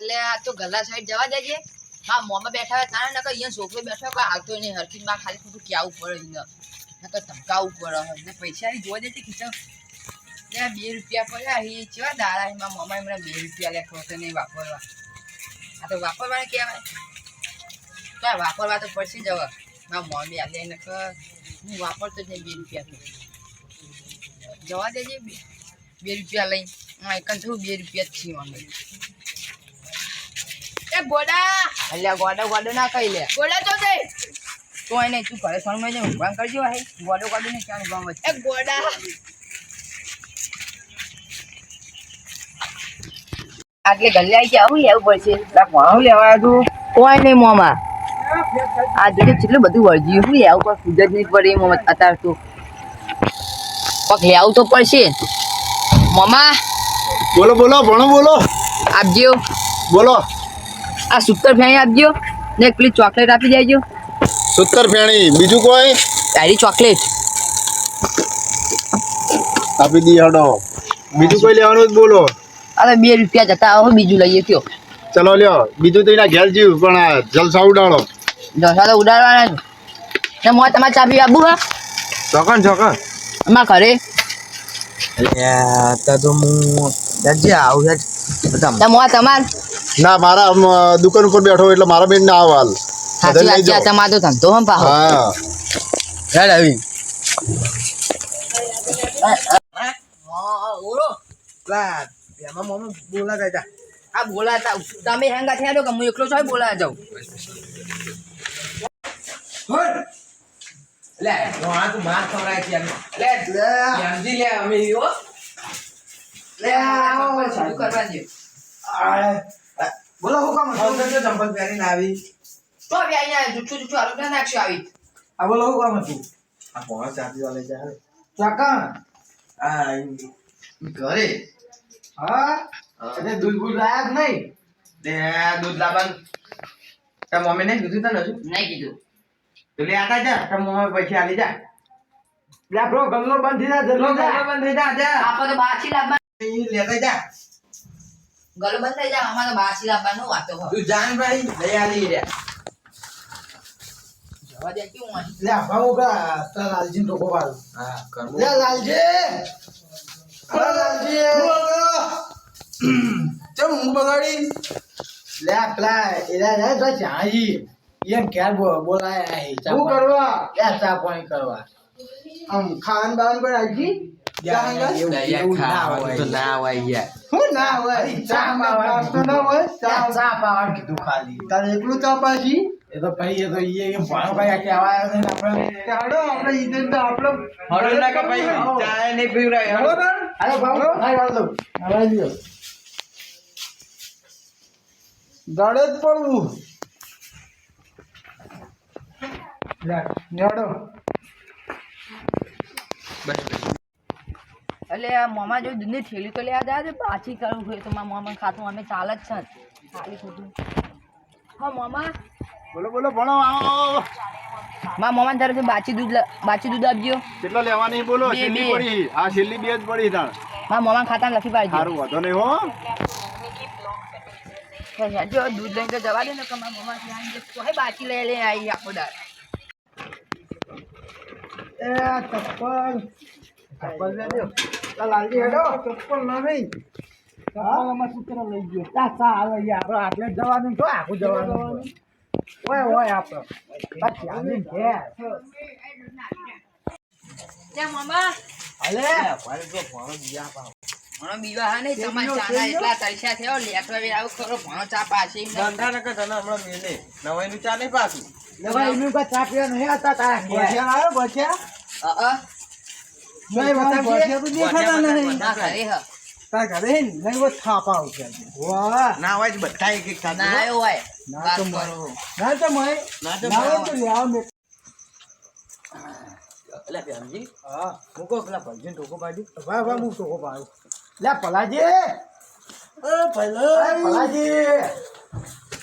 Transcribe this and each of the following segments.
એટલે તો ગલ્લા સાઈડ જવા દેજે. હા, મોમાં બેઠા હોય તારે નકર અહીંયા છોકરો બેઠો હોય આવતો નહીં હરખી માં ખાલી ખોટું ક્યાવું પડે અહીંયા નકર. ધમકાવું પડે હોય ને પૈસા જોવા દેતી ખીચા ત્યાં બે રૂપિયા પડ્યા એ કેવા દાડા એમાં મોમાં એમને બે રૂપિયા લે, ખોટે નહીં વાપરવા. આ તો વાપરવાને કહેવાય. તો વાપરવા તો પડશે જ હવે. મારા મમ્મી આલે નકર. હું વાપરતો જ નહીં બે રૂપિયા જવા દેજે બે. રૂપિયા લઈ હા એક બે રૂપિયા જ છીએ અમે એ ગોડા! અલ્યા ગોડો ગોડો ના કહી લે. ગોડા તો દે. તો એને તું ઘરે જઈને ઊંઘવાનું કરજો હે ગોડો ગોડો ને ક્યાં ઊંઘવાનું વચ્ચે. એ ગોડા! આટલે ગલ્લે આવી ગયા પડશે? ભણું લેવા તું? કોઈ નહીં મોમાં. આ જોડે કેટલું બધું વળગ્યું. શું આવું પણ ખુદ જ નહીં પડે મોમાં અત્યારે તો. કોક લેવું તો પડશે. મોમાં? બોલો બોલો ભણો બોલો. આપજો. બોલો. આ સૂતર ફેણી આપજો ને એક પેલી ચોકલેટ આપી દેજો. સત્તર ફેણી બીજું કોઈ? તારી ચોકલેટ. આપી દી હડો. બીજું કોઈ લેવાનું જ બોલો. અરે બે રૂપિયા જતા આવો બીજું લઈએ કયો. ચલો લ્યો બીજું તો એના ઘેર જીવ પણ જલસા ઉડાડો. જલસા તો ઉડાડવાના જ. ને મોં તમારે ચાબી આપવું હા? ચોકન ચોકન. અમારા ઘરે. ને મોં તમાર. ના મારા દુકાન ઉપર બેઠો એટલે મારા બેન ના આવાલ સાચી વાત છે તમારો તો ધંધો હમ પાહો. હા. હેડ આવી. આ બોલાતા તમે હેંગા થયા છો કે હું એકલો છો બોલા જાઉં? લે આ તું માર ખવડાય છે લે સમજી લે અમે ઈઓ લે આવો ચાલુ કરવા દે. બોલો હું કામ હતું? ચંપલ પહેરીને આવી. તો બી અહીંયા જુઠ્ઠું જુઠ્ઠું આલુ ના નાખશો આવી. આ બોલો હું કામ હતું? આ કોણ ચાપી વાલે જાય. ચાકા આ ઘરે? હા? એટલે દૂધ બૂધ લાયા કે નહીં? તે દૂધ લાવવાનું. તાર મમ્મી ને કીધું તને હજુ? નહીં કીધું. તો લે આતા જા તાર મમ્મી પૈસા આલી જા. લે બ્રો ગમલો બંધ થઈ જા. બંધ થઈ જા જા આપણે તો બાછી લાવવા લેતા જા. ગલો બંધ થઈ જાય અમારે બાસી લાવવાનું વાતો હોય. તું જાન ભાઈ લઈ આલી રે. જવા દે કેવું અહીં લે ભાઉ કા તા લાલજી ટોકો વાળું હા કરવું. લે લાલજી! અરે લાલજી! ચમ હું બગાડી? લે પેલા એલા રે તો ચાહી એમ ક્યાં બો- બોલાય આહી ચા શું કરવા? કે ચા પાણી કરવા. આમ ખાન બાન પર આજી તો એકલું ચા પાછી એ તો ભાઈ એ તો ઈ એમ ભાઈ આ ને આપણે ચાડો આપણે ઈદન તો આપણે હળો ના કે ભાઈ ચા નહીં પીવરાય હળો અરે બાબુ હાય હાલ દઉં હાલ લ્યો જ પડવું લે નેડો એટલે આ મોમાં જો દૂધની થેલી તો લેવા જાય પાછી કરવું હોય તો મારા મોમાં ખાતું અમે ચાલે જ છે. ખાલી ખોટું. હા મોમાં. બોલો બોલો ભણો આવો, આવો મારા મોમાં તરફથી બાચી દૂધ બાચી દૂધ આપજો. કેટલો લેવાની બોલો? છેલ્લી પડી. આ છેલ્લી બે જ પડી તાણ. મા મોમાન ખાતા લખી પાડજો સારું વાંધો નહીં હો. જો દૂધ લઈને જવા દે ને કે મારા મોમાં ત્યાં આવીને તો હે બાચી લઈ લઈને આવી આખો દાર એ ચપ્પલ. ચપ્પલ લે લાલજી હેડો ચપ્પલ ના નહીં ચપ્પલ સૂત્ર લઈ ગયો આપણે આટલે જવાનું તો આખું જવાનું આપણે પછી આવીને ઘેર હા નવાઈ નું ચા નહીં પાછું ભાઈ એનું ચા પીવા નહીં હતા તારા બચ્યા અ નહીં બતા બચ્યા તો દેખાતા નહીં. ના ઘરે હ તાર ઘરે નહીં વો થાપા આવશે વાહ. ના હોય આવ્યો હોય. હા પેલા ભલજીને ટોકો પાડી વાહ વાહ હું ટોકો પાડું. લે પલાજી. એ પહેલા એ પલાજી.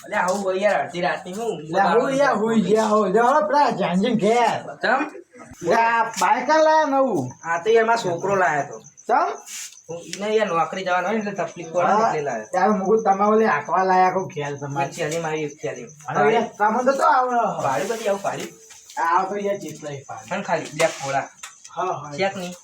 અલે આવું યાર અડધી રાતની હું હું યા હુઈ ગયા હો જો હો પેલા જાંજીન ઘેર. બાઈક લાયા નવું? હા તો એમાં છોકરો લાયા તો. ચમ? ઈને યાર નોકરી જવાનું એટલે તકલીફ પડે ને એટલે લાવે. ત્યારે મુકું તમારે ઓલે લાયા કહું ખ્યાલ તમારે. મારી મારી યાર સામાન તો આવડો ભાડી બધી આવું ભાડી. આ તો યાર પાડ પણ ખાલી બે ખોળા. હા હા. ચેક નહીં.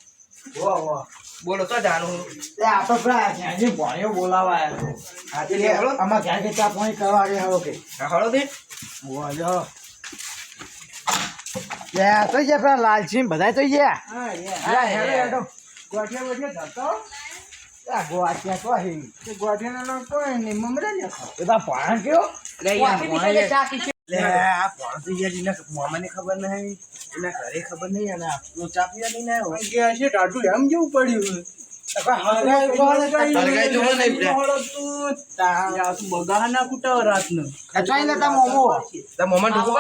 વાહ વાહ બોલો તો જાણું તે આ તો પેલા જ્યાંથી ભણ્યો બોલાવા આવ્યો. આજે કે અમાર ઘેર કે ચા પાણી કરવા આવ્યા કે. હળો દે બોલો લે તો ગયા પેલા લાલસિંહ બધા તો ગયા હા, હેડો, હેડો. ગોઠિયા ગોઠિયા ધરતો આ ગોવાટિયા તો હે. તે ગોઠિયાનો નામ કોઈ નહીં મમરા ને. એ તો ભણ કયો લે આ ભોણા તો યાર એના મામાને ખબર નહીં એના ઘરે ખબર નહીં અને આપણો ચા પીવા નહીં આવ્યો ગયા છે ટાટુ એમ જેવું પડ્યું જોવો નહીં અચાઈ લેતા મોમો તો મોમાં ઢોકો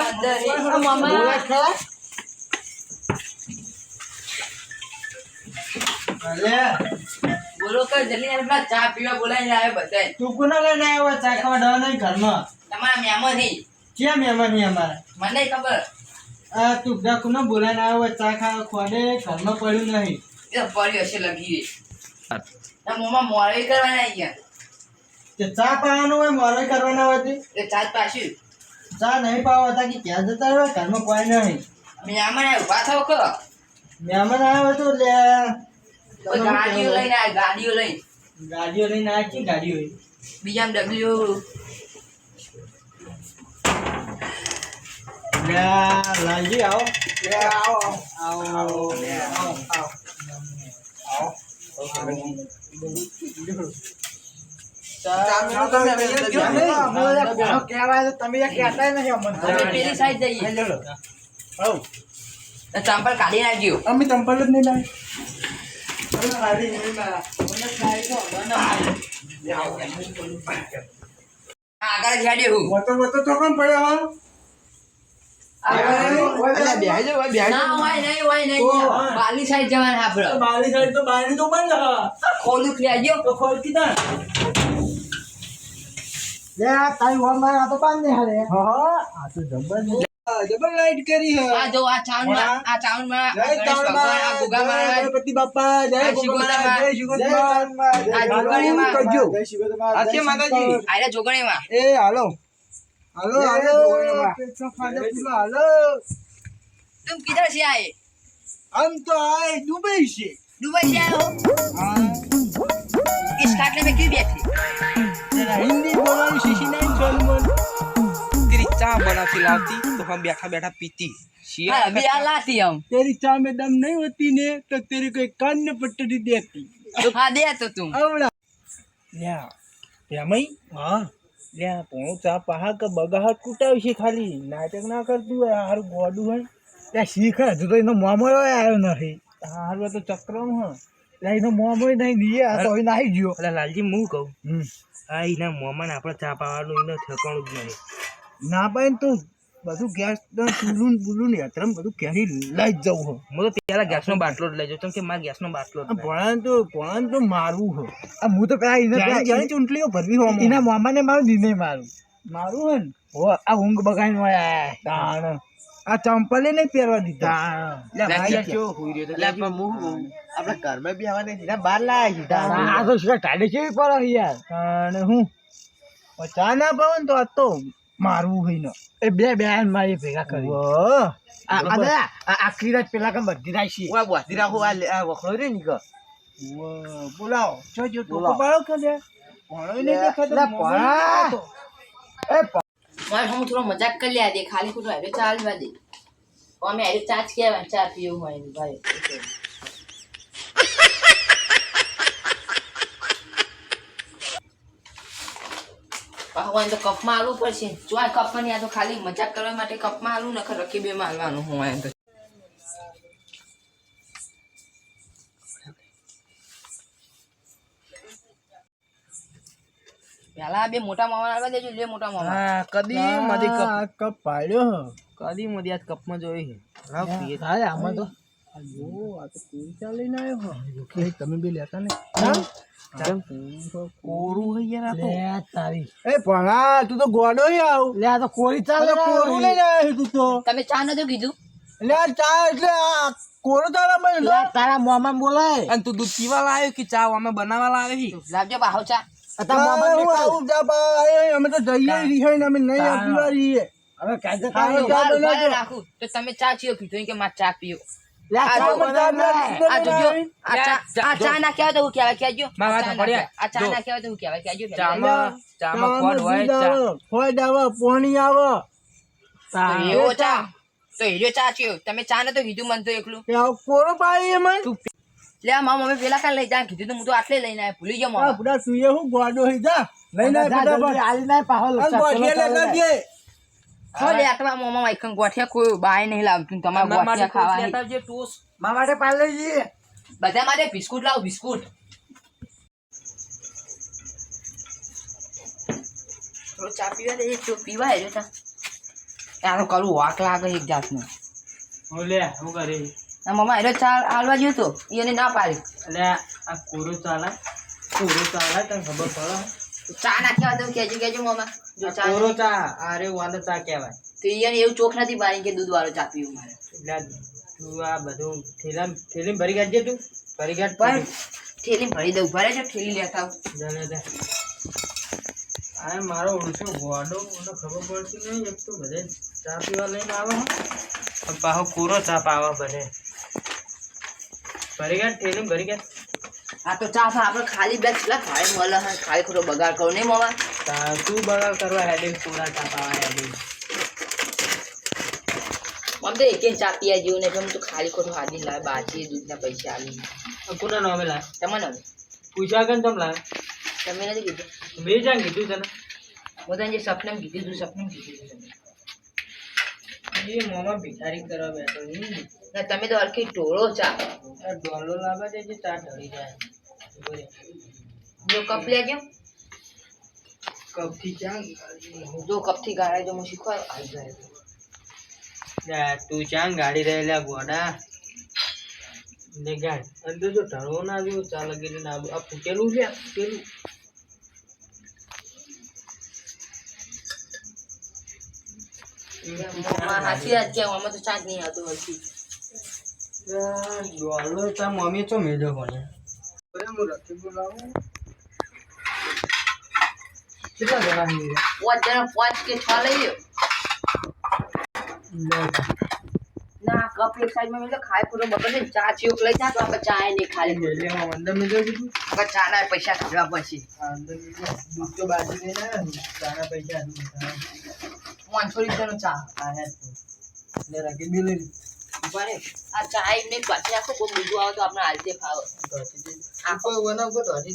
બોલા બોલો કર જલ્દી ચા પીવા બોલાવીને આવ્યો બધા તું કોના લઈને આવ્યો? ચા ખાવા ડવા નહીં ઘરમાં. તમારા મહેમાન. ક્યાં મહેમાન અમારા? મને ખબર. આ તું ગા કોના બોલાવીને આવ્યો ચા ખાવા ખોડે ઘરમાં પડ્યું નહીં. એ તો હશે લગી રે ના મોમાં મોરવી કરવાના ગયા. તે ચા પાવાનું હોય મોરે કરવાના હોય તે? એ ચા જ ચા નહીં પાવા હતા કે ક્યાં જતા રહ્યો? ઘરમાં કોઈ નહીં. મહેમાન આવ્યો ઊભા થાવ કરો મહેમાન આવ્યો તો લે. કોઈ ગાડીઓ લઈને આવ્યો ગાડીઓ લઈને ગાડીઓ લઈને આવ્યા કે ગાડીઓ BMW લે લાલજી આવો લે આવો આવો આવો લે આવો આવો કહેવાય તો તમે કહેતા નહીં અમને અમે પેલી સાઈડ જઈએ હવ તો ચંપલ કાઢી નાખજો અમે ચંપલ જ નહીં લાવી આગળ બાલી સાઈડ જવાના બારી સાઈડ તો બારી તો બંધ ખોલું તો ખોલ કીધા લે તારી વોર માર તો પાન ને હાલે. હા આ તો જબર લાઈટ કરી આ જો આ ચાવનમાં આ ચાવન આ ગુગા માં એ હાલો. હાલો હાલો. પેછો ખાને તું કિધર છે આય આમ તો આય દુબઈ છે. દુબઈ છે આયો ચા બનાવતી લાવતી તો हम बैठा बैठा पीती हाँ, अभी आ लाती हम तेरी चाय में दम नहीं होती ने तो तेरी कोई कान ने पट्टी देती हाँ दे तो तुम आवड़ा લ્યા તેમાંય હા લ્યા પોણું ચા પાહા કે બગાહટ કૂટાવી છે ખાલી નાટક ના કરતું હોય હારું ગોડું હોય ત્યાં શીખ હજુ તો એનો મોમો આવ્યો નથી હારું તો ચક્રમ હ ત્યાં એનો મોમો નહીં દીએ આ તો હવે નાહી ગયો એટલે લાલજી હું કહું હમ. આ એના મોમાં આપણે ચા પાવાનું એને ઠેકાણું જ નહીં ના પાય તું બધું ગેસ ચૂલું બુલું ને યાત્રા બધું ક્યાંથી લઈ જ જવું હો? હું તો પેલા ગેસનો બાટલો જ લઈ જાઉં. કેમ કે મારા ગેસનો બાટલો જ ભણાન તો ભણાન તો મારવું હો. આ હું તો પેલા એને જાણે- ચૂંટલીઓ ભરવી હો એના મામાને મારું દીને મારું. મારું હે ને? હો આ ઊંઘ બગાડીને આયા તાણ. આ ચંપલે નહીં પહેરવા દીધા. ભાઈ. આપણે ઘરમાં બી આવવા નહીં બહાર લાયા આ તો ટાડે કેવી પડે યાર? અને હું. ચા ના પાવ ને તો આ તો મારવું હોય ને. એ બે બે મારી ભેગા કરી. આ આ આખરી રાત પેલા કામ બધી રાખી રાખો બોધી રાખું આ લે- વખડો રે નીકળ. બોલાવો. જો જો બોલાવો. પાડો કે લે ભણો નહીં દેખાતો. ભણા એ મારે હું થોડો મજાક કરી લ્યા દે. ખાલી ખોટું હારે ચાલ દે. અમે હારે ચાચ કહેવાય ચા પીવું હોય ભાઈ. પાહવાને તો કપમાં આલવું પડશે. જો આ કપમાં આ તો ખાલી મજાક કરવા માટે કપમાં આલું નખર રકીબે બે માલવાનું હું એમ તો. પેલા આ બે મોટા મામા આવવા દેજો લે મોટા મામા. હા કદી મધી કપ કપ પાડ્યો કદી મધી કપમાં જોઈ છે. લાવ પીએ થાય આમાં તો. અયો આ તો કોઈ ચાલીને આવ્યો હો. કે તમે બી લેતા ને? કોરું હે યાર આ તો. લે તારી. એ ભણા તું તો ગોડો આવ. લે આ તો કોરી ચાલે કોરું લઈને આવ્યો તું તો. તમે ચા નતું કીધું? લે ચા એટલે આ કોરો તારા મને તારા મોમાં બોલાય. અને તું દૂધ પીવા લાવ્યો કે ચા અમે બનાવવા લાવ્યો લાવજો બાહો ચા. મોમાં જા બા, અમે તો જઈએ ને અમે નહીં આપી હવે. રાખું. તો તમે ચા ચીયો કીધું કે મારે ચા પીવો તમે ચા નતો કીધું મને તો એકલું. કોરો પાડી મને. લે આ મારા મમ્મી પેલા કાંઈ લઈ જા. કીધું તો હું તો આટલે લઈને આવ્યો. ભૂલી જાઉં બુડા તું હું ગોડો જા. લઈને ફટાફટ. જઈએ. આટલા મામા માઈકન ગોઠિયા કોઈ બાય નહીં લાવતું તમારે ગોઠિયા ખાવા લેતા આવજે, ટોસ્ટ. માટે પાર્લે જઈએ. બધા માટે બિસ્કુટ લાવો બિસ્કુટ. થોડો ચા પીવા દે જો પીવા હેજો તા. આનો કરું વાક લાગે એક જાતનો. ઓલે હું કરે? ના મમ્મા એરો ચા હાલવા ગયો તો એને ના પાડી. એટલે આ કોરો ચાલે કોરો ચાલે તને ખબર પડે? ચા નાખ્યા તો કેજો કેજો મામા. જો ચા કોરો ચા અરે વાંધો ચા કહેવાય. તો એને એવું ચોખ નથી બારી કે દૂધ વાળો ચા પીવું મારે. એટલે તું આ બધું થેલા થેલી ભરી કાઢજે તું. ભરી કાઢ પણ થેલી ભરી દઉં ભરે છે થેલી લેતા આવું. મારો ઓળશો ગોડો મને ખબર પડતી નહીં એક તો બધે ચા પીવા લઈને આવે હો. પણ પાછો કોરો ચા પાવા બધે. ભરી કાઢ થેલી ભરી કાઢ. આ તો ચા આપણે ખાલી બે કેટલા ખાઈ મળે હે ખાલી ખોટો બગાડ કરો. નહીં મમ્મા તું બગાડ કરવા હેડિંગ કોરા ચા પાવા હેડે આમ તો એક ચા પીયા જેવું ને હું તો ખાલી ખોટું હાડી લાવે બાજી દૂધના પૈસા આવી કોના નામે લાવે? તમે હવે પૂછ્યા કે તમે લાવે? તમે નથી કીધું? મેં જાણ કીધું તને બધા જે સપને કીધું તું સપનેમ કીધું તમે એ મોમાં ભિખારી કરવા બેઠો ના તમે તો હરખી ટોળો ચા. ડોલો લાવે છે જે ચા ઢળી જાય. જો કપ લેજો કપથી ચા જો કપથી ગાળાય જો હું શીખવા આવી જાય તું. ચા ગાડી રહેલા ગોડા? ને ગાડ અંદર જો ઢળવો ના જો ચાલે કે ના આ ફૂટેલું છે ફૂટેલું. મમ્મા હાથી હાથ ગયા આમાં તો ચા નહીં આવતું હરખી ડોલો ચા મમ્મી હું રખી બોલાવું કેટલા જણા છે પાંચ જણા પાંચ કે છ લઈ લ્યો ના કપ એક સાઈડમાં મેં ખાય પૂરો બગડે ચા ચીક લઈ જા તો આપણે ચા નહીં ખાલી મેલેમાં અંદર કીધું આપણે ચા ના પૈસા કાઢવા પછી અંદર દૂધ તો બાજી ને પૈસા પાંચસો લીટરનો ચા હે ને રાખી બિલ ઊભા આ ચા એમને પાછી આખો કોઈ બીજું આવે તો આપણે હાલતે ફાવે આખો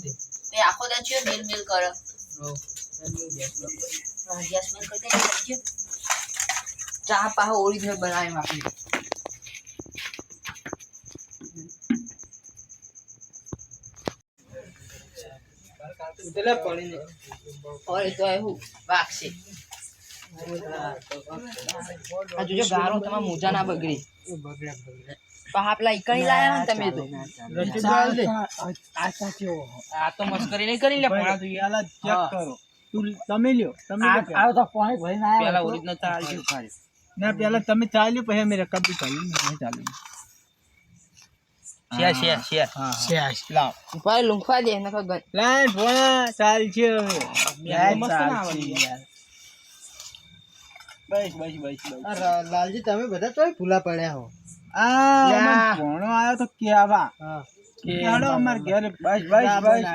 દે એ દા ચિયો મેલ મેલ કરે. ગેસ મેલ કરી દે ચા પાહો ઓરિજિનલ બનાવે આપણે પડી ને ઓરે તો એવું વાગશે આ જોજો ગારો તમારા મોજા ના બગડી. પાહા પેલા ઈકણી લાયા ને તમે તો. આ ચા કેવો? આ તો મસ્કરી નહીં કરી લે પણ આ તો. પેલા ચેક કરો. તમે લ્યો તમે આ- લ્યો. પેલા. આવો તો પાણી ભરીને આવ્યો પેલા ઓરિજિનલ ચા ખાલી. ના પેલા તમે ચાલ્યું પછી અમે રકમ બી ચાલ્યું. નહીં ચાલ્યું. લાવ. લૂંખવા દે નકર લાઈન ચાલ છે હવે. મસ્ત ના છે યાર. બસ બસ બસ બસ. લાલજી તમે બધા તો ભૂલા પડ્યા હો. આ યા. આવ્યો તો કેવા? કે અમાર ઘરે? બસ બસ બસ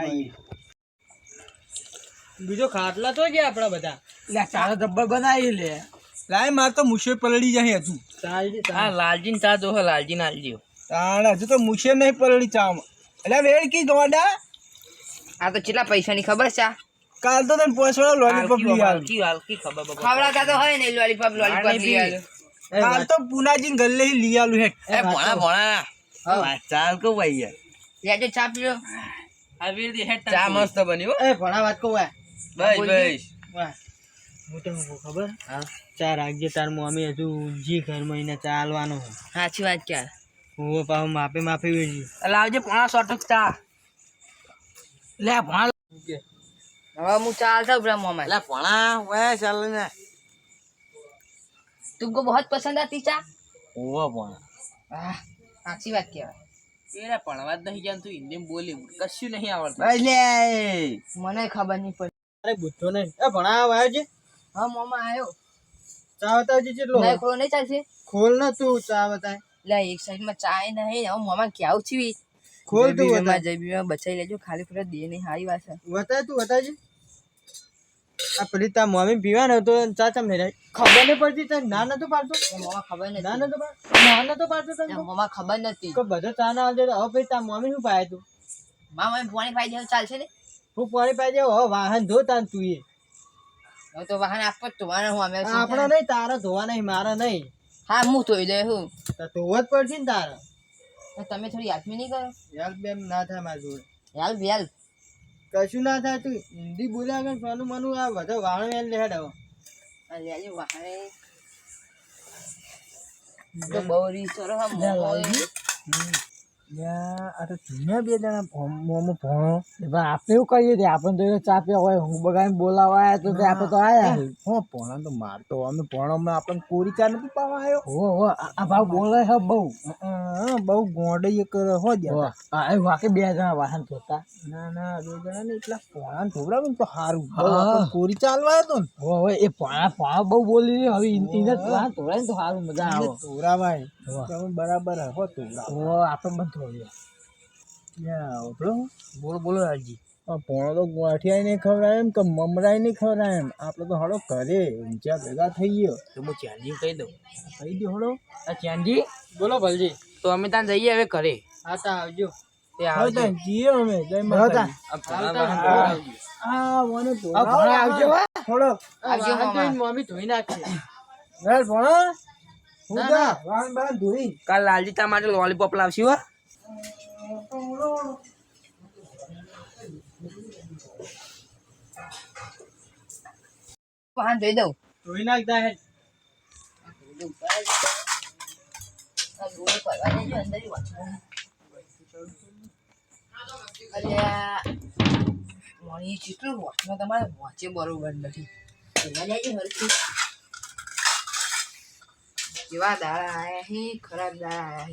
બીજો ખાટલા તો જ આપડા બધા. લે ચાલો ડબ્બા બનાવી લે. લાય માર તો મુશે પલડી જાય હજુ. હા લાલજી ચા દો લાલજી ના આલજો. તાણ હજુ તો મુશે નહીં પલડી ચા. એટલે વેડ કી દોડા આ તો કેટલા પૈસાની ખબર છે આ? કાલ તો તને પોસવાળો લોલીપોપ લઈ આવ્યો હલકી હલકી ખબર બબર ખવડાવતા તો હોય ને લોલીપોપ લોલીપોપ લઈ. આવ્યો. કાલ તો પુનાજી ગલ્લે લઈ આલું હેઠ એ ભણા ભણા. હા. ચાલ કો ભાઈ યાર. લેજો ચા પીજો ચા મસ્ત બની હો. એ ભણા વાત કહું બસ બસ. હું તમને કહું ખબર? હા. ચા રાખજે તાર મમ્મી હજુ જી ઘરમાં એને ચા આલવાનો સાચી વાત ક્યાં? હું પાછું માફી માફી વેચી લાવજે પોણા સો ટક ચા. લે ભણા. હવે હું ચા આલતા ઉભરા મોમાં લા ભણા વે ચાલ ને तुमको बहुत पसंद आती चा ઓવા ભણા आह, સાચી વાત કહેવાય એને ભણવા જ નહીં જાણતું હિન્દીમાં બોલી કશું નહીં આવડતું મને ખબર નહીં પડી અરે બુદ્ધો નહીં એ ભણાવવા આવ્યો છે હા મોમાં આવ્યો ચા બતાવજે કેટલો નહીં ખોલો નહીં ચાલશે ખોલ ને તું ચા બતાય લે એક સાઈડમાં ચાય નહીં હવે મોમાં ક્યાવું છીવી ખોલ તું બતાય જયબીમાં બચાઈ લેજો ખાલી ખોટા દે નહીં સારી વાત છે. બતાય તું બતાવજે આ પેલી તાર મમ્મી પીવા ને તો ચા ચમ ખબર નહીં પડતી તને ના નતો પાડતો. મમ્મા ખબર ના નતો પાડતો ના નતો પાડતો તને મમ્મા ખબર નથી. કે બધો ચા ના આવજે હવે પછી તાર મમ્મી શું પાય તું? મામા પાણી પાઈ દેવું ચાલશે ને? હું પાણી પાઈ દેવું હવે વાહન ધો તાન તું એ. હવે તો વાહન આપો જ ધોવાના હું અમે આપણો નહીં તારા ધોવા નહીં મારા નહીં. હા હું ધોઈ દે હું. તો ધોવા જ પડશે ને તારા. તો તમે થોડી યાદમી નહીં કરો? હેલ્પ બેમ ના થાય મારી જોડે. હેલ્પ હેલ્પ કશું ના થાય તું હિન્દી બોલ્યા કર સોનું માનું આ બધો વાણ વેલ લેડ હવે લેજો વાહણે તો બહુ રીત કરો હા મોમો આ તો બે જણા મોમો ભણો. આપણે એવું કહીએ છીએ આપણે તો ચા પીવા હોય હું બગાડીને બોલાવા તો આપણે તો આયા. હો ભણા તો મારતો અમે ભણોમાં આપણને કોરી ચા નથી પાવા આવ્યો હો હો આ ભાવ બોલે છે બહુ. હા બહુ ગોંડઈ કરે હો આ વાકે બે જણા વાહન જોતા ના ના બે જણા ને એટલા ભણા થોડા તો સારું. કોરી ચાલવા હતો તો ને? હો એ ભણા ભણા બહુ બોલી હવે ઇન્ટિને વાહન ને તો સારું મજા આવે. તમે બરાબર હો તોરા હો આપણે બંધ ધોઈએ બોલો બોલો રાજી પોણો તો ગોઠિયા નહીં ખવડાય એમ કે મમરાય નહીં ખવડાય એમ. આપણે તો હળો ઘરે ઊંચા ભેગા થઈ ગયો. તો હું ચાંદી કહી દઉં. કહી દઉં હળો આ ચાંદી? બોલો ભલજી. તો અમે ત્યાં જઈએ હવે ઘરે. હા તા આવજો. તે આવજો. ત્યાં જઈએ અમે. જય હા, આવજો. આ મને આ આવજો હો. હળો આવજો મમ્મી ધોઈ નાખશે. ભણો કાલ લાલજી તા માટે લોલીપોપ લાવશી હો વાહન ધોઈ દઉં ધોઈ નાખતા હે આ ડોળો કરવા દેજો, અંદર ય વાંચવાનું. અલ્યા, વળી કેટલું વાંચમાં તમારે વાંચે બરોબર નથી. કેવા દાડા આયા હે, ખરાબ દાડા આયા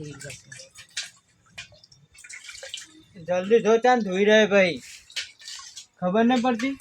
હે જલ્દી ધો ચાન ધોઈ રહે ભાઈ. ખબર નહીં પડતી?